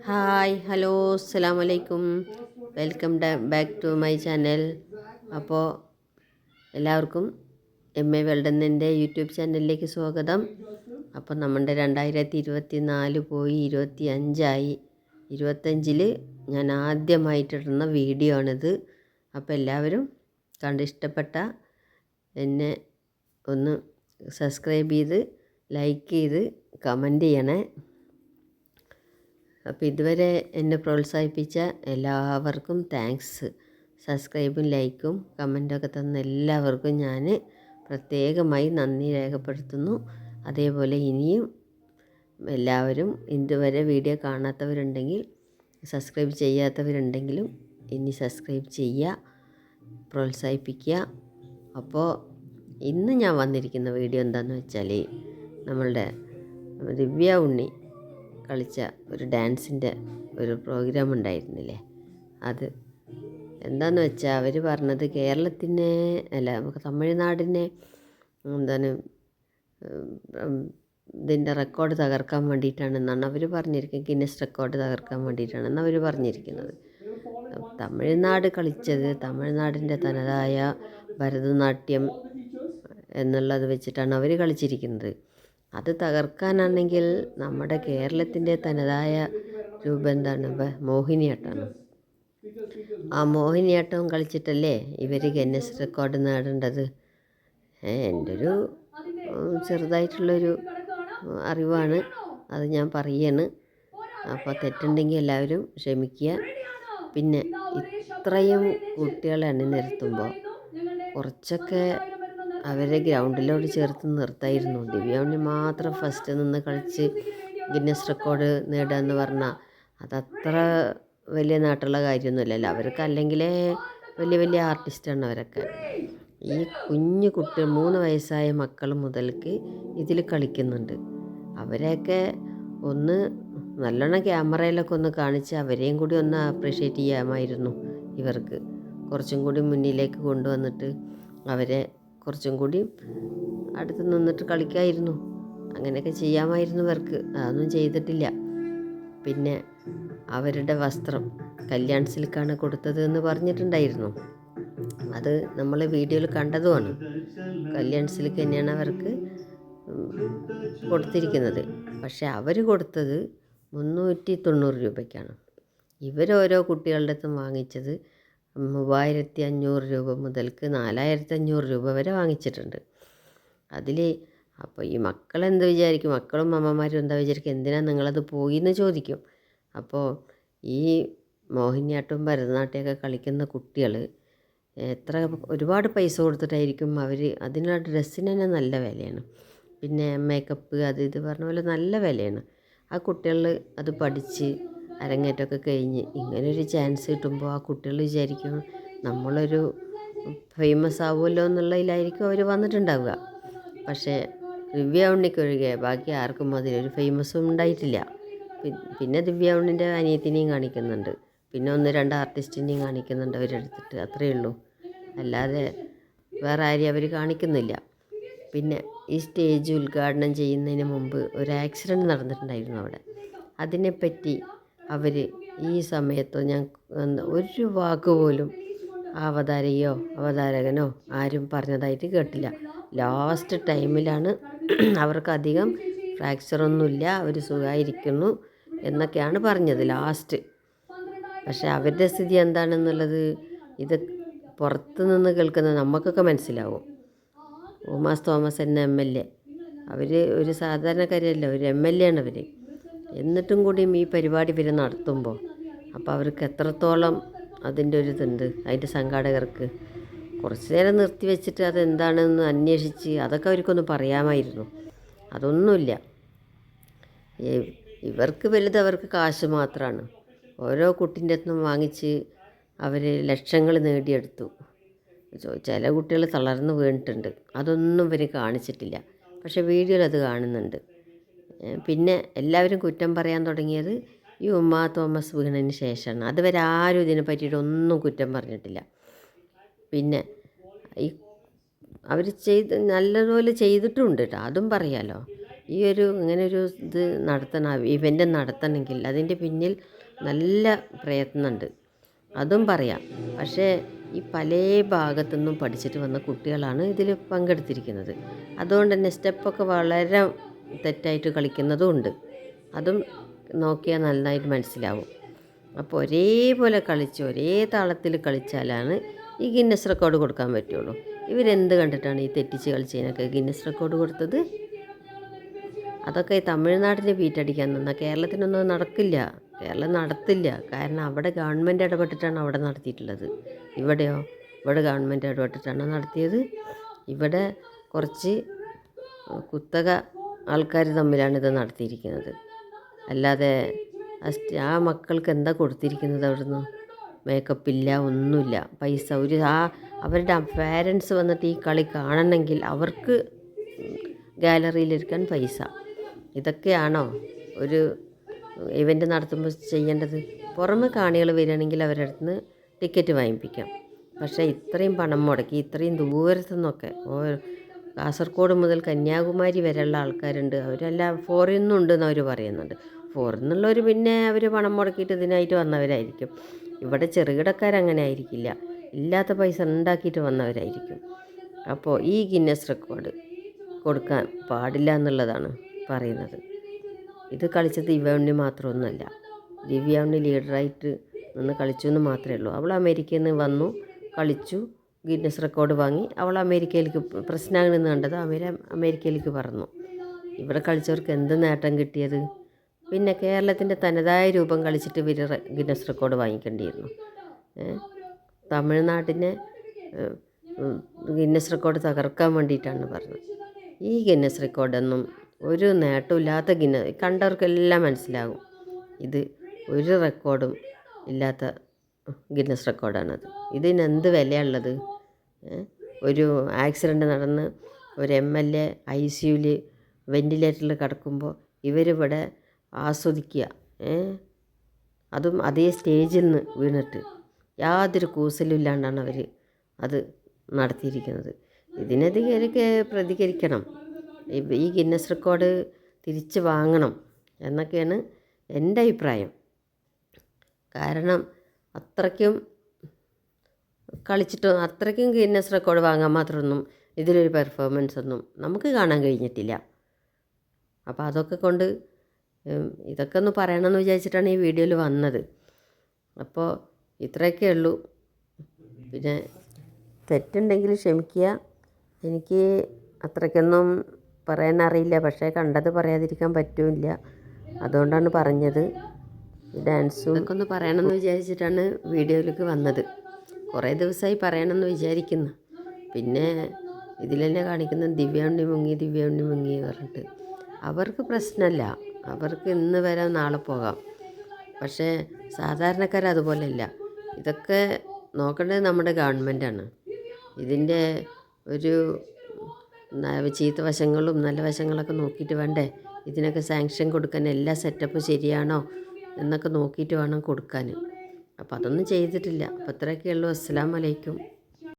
Hi hello അസ്സാം വലൈക്കും welcome back to my channel. അപ്പോൾ എല്ലാവർക്കും എം എ വെൽഡന്നിന്റെ യൂട്യൂബ് ചാനലിലേക്ക് സ്വാഗതം. അപ്പോൾ നമ്മുടെ രണ്ടായിരത്തി ഇരുപത്തി നാല് പോയി ഇരുപത്തി അഞ്ചായി ഇരുപത്തഞ്ചിൽ ഞാൻ ആദ്യമായിട്ടിടുന്ന വീഡിയോ ആണിത്. അപ്പോൾ എല്ലാവരും കണ്ട് ഇഷ്ടപ്പെട്ട എന്നെ ഒന്ന് സബ്സ്ക്രൈബ് ചെയ്ത് ലൈക്ക് ചെയ്ത് കമന്റ് ചെയ്യണേ. അപ്പോൾ ഇതുവരെ എന്നെ പ്രോത്സാഹിപ്പിച്ച എല്ലാവർക്കും താങ്ക്സ് സബ്സ്ക്രൈബും ലൈക്കും കമന്റൊക്കെ തന്ന എല്ലാവർക്കും ഞാൻ പ്രത്യേകമായി നന്ദി രേഖപ്പെടുത്തുന്നു. അതേപോലെ ഇനിയും എല്ലാവരും ഇതുവരെ വീഡിയോ കാണാത്തവരുണ്ടെങ്കിൽ സബ്സ്ക്രൈബ് ചെയ്യാത്തവരുണ്ടെങ്കിലും ഇനി സബ്സ്ക്രൈബ് ചെയ്യുക പ്രോത്സാഹിപ്പിക്കുക. അപ്പോൾ ഇന്ന് ഞാൻ വന്നിരിക്കുന്ന വീഡിയോ എന്താണെന്ന് വെച്ചാൽ നമ്മളുടെ ദിവ്യ ഉണ്ണി. കളിച്ച ഒരു ഡാൻസിന്റെ ഒരു പ്രോഗ്രാം ഉണ്ടായിരുന്നില്ലേ? അത് എന്താന്ന് വെച്ചാൽ അവർ പറഞ്ഞത് കേരളത്തിനെ അല്ല നമുക്ക് തമിഴ്നാടിനെ എന്താണ് ഇതിന്റെ റെക്കോർഡ് തകർക്കാൻ വേണ്ടിയിട്ടാണെന്നാണ് അവർ പറഞ്ഞിരിക്കുന്നത്. ഗിന്നസ് റെക്കോർഡ് തകർക്കാൻ വേണ്ടിയിട്ടാണെന്ന് അവർ പറഞ്ഞിരിക്കുന്നത്. തമിഴ്നാട് കളിച്ചത് തമിഴ്നാടിന്റെ തനതായ ഭരതനാട്യം എന്നുള്ളത് വെച്ചിട്ടാണ് അവർ കളിച്ചിരിക്കുന്നത്. അത് തകർക്കാനാണെങ്കിൽ നമ്മുടെ കേരളത്തിന്റെ തനതായ രൂപം എന്താണ്? മോഹിനിയാട്ടമാണ്. ആ മോഹിനിയാട്ടവും കളിച്ചിട്ടല്ലേ ഇവർ ഗന്നസ് റെക്കോർഡ് നേടേണ്ടത്? എന്റെ ഒരു ചെറുതായിട്ടുള്ളൊരു അറിവാണ്. അത് ഞാൻ പറയാണ്. അപ്പോൾ തെറ്റുണ്ടെങ്കിൽ എല്ലാവരും ക്ഷമിക്കുക. പിന്നെ ഇത്രയും കുട്ടികളെ അണിനിരത്തുമ്പോൾ കുറച്ചൊക്കെ അവരെ ഗ്രൗണ്ടിലോട് ചേർത്ത് നിർത്തായിരുന്നു. ദിവ്യാണി മാത്രം ഫസ്റ്റ് നിന്ന് കളിച്ച് ഗിന്നസ് റെക്കോർഡ് നേടുക എന്ന് പറഞ്ഞാൽ അതത്ര വലിയ നാട്ടുള്ള കാര്യമൊന്നുമില്ലല്ലോ അവർക്ക് അല്ലെങ്കിലേ വലിയ വലിയ ആർട്ടിസ്റ്റാണ് അവരൊക്കെ. ഈ കുഞ്ഞു കുട്ടി മൂന്ന് വയസ്സായ മക്കൾ മുതൽക്ക് ഇതിൽ കളിക്കുന്നുണ്ട്. അവരെയൊക്കെ ഒന്ന് നല്ലോണം ക്യാമറയിലൊക്കെ ഒന്ന് കാണിച്ച് അവരെയും കൂടി ഒന്ന് അപ്രീഷിയേറ്റ് ചെയ്യാമായിരുന്നു ഇവർക്ക്. കുറച്ചും കൂടി മുന്നിലേക്ക് കൊണ്ടുവന്നിട്ട് അവരെ കുറച്ചും കൂടി അടുത്ത് നിന്നിട്ട് കളിക്കായിരുന്നു. അങ്ങനെയൊക്കെ ചെയ്യാമായിരുന്നു ഇവർക്ക്. അതൊന്നും ചെയ്തിട്ടില്ല. പിന്നെ അവരുടെ വസ്ത്രം കല്യാൺ സിൽക്കാണ് കൊടുത്തത് എന്ന് പറഞ്ഞിട്ടുണ്ടായിരുന്നു. അത് നമ്മൾ വീഡിയോയിൽ കണ്ടതുമാണ്. കല്യാൺ സിൽക്ക് തന്നെയാണ് അവർക്ക് കൊടുത്തിരിക്കുന്നത്. പക്ഷേ അവർ കൊടുത്തത് മുന്നൂറ്റി തൊണ്ണൂറ് രൂപയ്ക്കാണ്. ഇവരോരോ കുട്ടികളുടെ അടുത്തും വാങ്ങിച്ചത് മൂവായിരത്തി അഞ്ഞൂറ് രൂപ മുതൽക്ക് നാലായിരത്തി അഞ്ഞൂറ് രൂപ വരെ വാങ്ങിച്ചിട്ടുണ്ട്. അതിൽ അപ്പോൾ ഈ മക്കളെന്ത് വിചാരിക്കും? മക്കളും അമ്മമാരും എന്താ വിചാരിക്കും? എന്തിനാണ് നിങ്ങളത് പോയി എന്ന് ചോദിക്കും. അപ്പോൾ ഈ മോഹിനിയാട്ടവും ഭരതനാട്യമൊക്കെ കളിക്കുന്ന കുട്ടികൾ എത്ര ഒരുപാട് പൈസ കൊടുത്തിട്ടായിരിക്കും അവർ അതിനുള്ള ഡ്രസ്സിന് തന്നെ നല്ല വിലയാണ്. പിന്നെ മേക്കപ്പ് അത് ഇത് പറഞ്ഞ പോലെ നല്ല വിലയാണ്. ആ കുട്ടികൾ അത് പഠിച്ച് അരങ്ങേറ്റമൊക്കെ കഴിഞ്ഞ് ഇങ്ങനൊരു ചാൻസ് കിട്ടുമ്പോൾ ആ കുട്ടികൾ വിചാരിക്കും നമ്മളൊരു ഫേമസ് ആവുമല്ലോ എന്നുള്ളതിലായിരിക്കും അവർ വന്നിട്ടുണ്ടാവുക. പക്ഷേ ദിവ്യ ഉണ്ണിക്കൊഴികെ ബാക്കി ആർക്കും അതിലൊരു ഫേമസും ഉണ്ടായിട്ടില്ല. പിന്നെ ദിവ്യ ഉണ്ണിന്റെ അനിയത്തിനെയും കാണിക്കുന്നുണ്ട്. പിന്നെ ഒന്ന് രണ്ട് ആർട്ടിസ്റ്റിനെയും കാണിക്കുന്നുണ്ട് അവരെടുത്തിട്ട് അത്രയേ ഉള്ളൂ. അല്ലാതെ വേറെ ആരെയും അവർ കാണിക്കുന്നില്ല. പിന്നെ ഈ സ്റ്റേജ് ഉദ്ഘാടനം ചെയ്യുന്നതിന് മുമ്പ് ഒരു ആക്സിഡന്റ് നടന്നിട്ടുണ്ടായിരുന്നു അവിടെ. അതിനെപ്പറ്റി അവർ ഈ സമയത്ത് ഞാൻ ഒരു വാക്ക് പോലും അവതാരകയോ അവതാരകനോ ആരും പറഞ്ഞതായിട്ട് കേട്ടില്ല. ലാസ്റ്റ് ടൈമിലാണ് അവർക്കധികം ഫ്രാക്ചറൊന്നുമില്ല അവർ സുഖമായിരിക്കുന്നു എന്നൊക്കെയാണ് പറഞ്ഞത് ലാസ്റ്റ് പക്ഷെ അവരുടെ സ്ഥിതി എന്താണെന്നുള്ളത് ഇത് പുറത്ത് നിന്ന് കേൾക്കുന്ന നമുക്കൊക്കെ മനസ്സിലാവും. ഉമാസ് തോമസ് എന്ന എം എൽ എ അവർ ഒരു സാധാരണക്കാരല്ല ഒരു എം എൽ എ ആണ് അവർ എന്നിട്ടും കൂടിയും ഈ പരിപാടി ഇവർ നടത്തുമ്പോൾ അപ്പോൾ അവർക്ക് എത്രത്തോളം അതിന്റെ ഒരു ഇതുണ്ട് അതിന്റെ സംഘാടകർക്ക് കുറച്ച് നേരം നിർത്തി വെച്ചിട്ട് അതെന്താണെന്ന് അന്വേഷിച്ച് അതൊക്കെ അവർക്കൊന്ന് പറയാമായിരുന്നു. അതൊന്നുമില്ല. ഇവർക്ക് വലുത് അവർക്ക് കാശ് മാത്രമാണ് ഓരോ കുട്ടിന്റെ അടുത്തും വാങ്ങിച്ച് അവർ ലക്ഷങ്ങൾ നേടിയെടുത്തു. ചില കുട്ടികൾ തളർന്നു വീണിട്ടുണ്ട്. അതൊന്നും ഇവർ കാണിച്ചിട്ടില്ല. പക്ഷേ വീഡിയോയിൽ അത് കാണുന്നുണ്ട്. പിന്നെ എല്ലാവരും കുറ്റം പറയാൻ തുടങ്ങിയത് ഈ ഉമ്മ തോമസ് വീണതിന് ശേഷമാണ്. അതുവരെ ആരും ഇതിനെ പറ്റിയിട്ട് ഒന്നും കുറ്റം പറഞ്ഞിട്ടില്ല. പിന്നെ ഈ അവർ ചെയ്ത് നല്ലതുപോലെ ചെയ്തിട്ടുണ്ട് കേട്ടോ. അതും പറയാലോ. ഈ ഒരു ഇങ്ങനെ ഒരു ഇത് നടത്തണം ഇവന്റ് നടത്തണമെങ്കിൽ അതിന്റെ പിന്നിൽ നല്ല പ്രയത്നമുണ്ട്. അതും പറയാം. പക്ഷേ ഈ പല ഭാഗത്തു നിന്നും പഠിച്ചിട്ട് വന്ന കുട്ടികളാണ് ഇതിൽ പങ്കെടുത്തിരിക്കുന്നത്. അതുകൊണ്ട് തന്നെ സ്റ്റെപ്പൊക്കെ വളരെ തെറ്റായിട്ട് കളിക്കുന്നതും ഉണ്ട് അതും നോക്കിയാൽ നന്നായിട്ട് മനസ്സിലാവും. അപ്പോൾ ഒരേപോലെ കളിച്ച് ഒരേ താളത്തിൽ കളിച്ചാലാണ് ഈ ഗിന്നസ് റെക്കോർഡ് കൊടുക്കാൻ പറ്റുള്ളൂ. ഇവരെന്ത് കണ്ടിട്ടാണ് ഈ തെറ്റിച്ച് കളിച്ചതിനൊക്കെ ഗിന്നസ് റെക്കോർഡ് കൊടുത്തത്? അതൊക്കെ ഈ തമിഴ്നാട്ടിന് ബീറ്റടിക്കാൻ നിന്നാൽ കേരളത്തിനൊന്നും നടക്കില്ല. കേരളം നടത്തില്ല. കാരണം അവിടെ ഗവൺമെന്റ് ഇടപെട്ടിട്ടാണ് അവിടെ നടത്തിയിട്ടുള്ളത്. ഇവിടെയോ? ഇവിടെ ഗവൺമെന്റ് ഇടപെട്ടിട്ടാണ് നടത്തിയത്. ഇവിടെ കുറച്ച് കുത്തക ആൾക്കാർ തമ്മിലാണ് ഇത് നടത്തിയിരിക്കുന്നത്. അല്ലാതെ ആ മക്കൾക്ക് എന്താ കൊടുത്തിരിക്കുന്നത് അവിടുന്ന്? മേക്കപ്പ് ഇല്ല ഒന്നുമില്ല. പൈസ ഒരു ആ അവരുടെ പാരൻസ് വന്നിട്ട് ഈ കളി കാണണമെങ്കിൽ അവർക്ക് ഗാലറിയിലിരിക്കാൻ പൈസ. ഇതൊക്കെയാണോ ഒരു ഇവന്റ് നടത്തുമ്പോൾ ചെയ്യേണ്ടത്? പുറമെ കാണികൾ വരികയാണെങ്കിൽ അവരുടെ അടുത്ത് ടിക്കറ്റ് വാങ്ങിപ്പിക്കാം. പക്ഷേ ഇത്രയും പണം മുടക്കി ഇത്രയും ദൂരത്തു നിന്നൊക്കെ കാസർഗോഡ് മുതൽ കന്യാകുമാരി വരെയുള്ള ആൾക്കാരുണ്ട്. അവരെല്ലാം ഫോറിൽ നിന്നുണ്ടെന്ന് അവർ പറയുന്നുണ്ട്. ഫോറിൽ നിന്നുള്ളവർ പിന്നെ അവർ പണം മുടക്കിയിട്ട് ഇതിനായിട്ട് വന്നവരായിരിക്കും. ഇവിടെ ചെറുകിടക്കാരങ്ങനെ ആയിരിക്കില്ല. ഇല്ലാത്ത പൈസ ഉണ്ടാക്കിയിട്ട് വന്നവരായിരിക്കും. അപ്പോൾ ഈ ഗിന്നസ് റെക്കോർഡ് കൊടുക്കാൻ പാടില്ല എന്നുള്ളതാണ് പറയുന്നത്. ഇത് കളിച്ചത് ദിവ്യ മാത്രമൊന്നുമല്ല. ദിവ്യ ഉണ്ണി ലീഡറായിട്ട് നിന്ന് കളിച്ചു എന്ന് മാത്രമേ ഉള്ളൂ. അവൾ അമേരിക്കയിൽ നിന്ന് വന്നു കളിച്ചു. ഗിന്നസ് റെക്കോർഡ് വാങ്ങി അവൾ അമേരിക്കയിലേക്ക് പ്രശ്നമാണെന്ന് കണ്ടത് അവർ അമേരിക്കയിലേക്ക് പറഞ്ഞു ഇവിടെ കളിച്ചവർക്ക് എന്ത് നേട്ടം കിട്ടിയത്? പിന്നെ കേരളത്തിന്റെ തനതായ രൂപം കളിച്ചിട്ട് ഇവർ ഗിന്നസ് റെക്കോർഡ് വാങ്ങിക്കേണ്ടിയിരുന്നു? തമിഴ്നാട്ടിനെ ഗിന്നസ് റെക്കോർഡ് തകർക്കാൻ വേണ്ടിയിട്ടാണ് പറഞ്ഞത്. ഈ ഗിന്നസ് റെക്കോർഡൊന്നും ഒരു നേട്ടമില്ലാത്ത ഗിന്ന കണ്ടവർക്കെല്ലാം മനസ്സിലാകും. ഇത് ഒരു റെക്കോർഡും ഇല്ലാത്ത ഗിന്നസ് റെക്കോർഡാണത്. ഇതിനെന്ത് വിലയുള്ളത്? ഒരു ആക്സിഡന്റ് നടന്ന് ഒരു M L A I C യുവിൽ വെന്റിലേറ്ററിൽ കിടക്കുമ്പോൾ ഇവരിവിടെ ആസ്വദിക്കുക? അതും അതേ സ്റ്റേജിൽ നിന്ന് വീണിട്ട്. യാതൊരു കൂസലും ഇല്ലാണ്ടാണ് അവർ അത് നടത്തിയിരിക്കുന്നത്. ഇതിനെതിരെ പ്രതികരിക്കണം. ഈ ഗിന്നസ് റെക്കോർഡ് തിരിച്ച് വാങ്ങണം എന്നൊക്കെയാണ് എന്റെ അഭിപ്രായം. കാരണം അത്രയ്ക്കും കളിച്ചിട്ട് അത്രയ്ക്കും ഗിന്നസ് റെക്കോർഡ് വാങ്ങാൻ മാത്രമൊന്നും ഇതിലൊരു പെർഫോമൻസ് ഒന്നും നമുക്ക് കാണാൻ കഴിഞ്ഞിട്ടില്ല. അപ്പോൾ അതൊക്കെ കൊണ്ട് ഇതൊക്കെ ഒന്ന് പറയണമെന്ന് വിചാരിച്ചിട്ടാണ് ഈ വീഡിയോയിൽ വന്നത്. അപ്പോൾ ഇത്രയൊക്കെ ഉള്ളൂ. പിന്നെ തെറ്റുണ്ടെങ്കിൽ ക്ഷമിക്കുക. എനിക്ക് അത്രയ്ക്കൊന്നും പറയാൻ അറിയില്ല. പക്ഷേ കണ്ടത് പറയാതിരിക്കാൻ പറ്റില്ല. അതുകൊണ്ടാണ് പറഞ്ഞത്. ഡാൻസും ഇതൊക്കെ ഒന്ന് പറയണമെന്ന് വിചാരിച്ചിട്ടാണ് വീഡിയോയിലേക്ക് വന്നത്. കുറേ ദിവസമായി പറയണമെന്ന് വിചാരിക്കുന്നു. പിന്നെ ഇതിൽ തന്നെ കാണിക്കുന്ന ദിവ്യാണ്ടി മുങ്ങി ദിവ്യാണ്ടി മുങ്ങി എന്ന് പറഞ്ഞിട്ട്. അവർക്ക് പ്രശ്നമല്ല. അവർക്ക് ഇന്ന് വരാം നാളെ പോകാം. പക്ഷേ സാധാരണക്കാർ അതുപോലെയല്ല ഇതൊക്കെ നോക്കേണ്ടത് നമ്മുടെ ഗവൺമെന്റാണ് ഇതിന്റെ ഒരു ചീത്ത വശങ്ങളും നല്ല വശങ്ങളൊക്കെ നോക്കിയിട്ട് വേണ്ടേ? ഇതിനൊക്കെ സാങ്ഷൻ കൊടുക്കാൻ എല്ലാ സെറ്റപ്പും ശരിയാണോ എന്നൊക്കെ നോക്കിയിട്ട് വേണം കൊടുക്കാൻ. അപ്പോൾ അതൊന്നും ചെയ്തിട്ടില്ല. അപ്പോൾ ഇത്രയൊക്കെയുള്ളൂ അസ്സാം അസ്സലാമലൈക്കും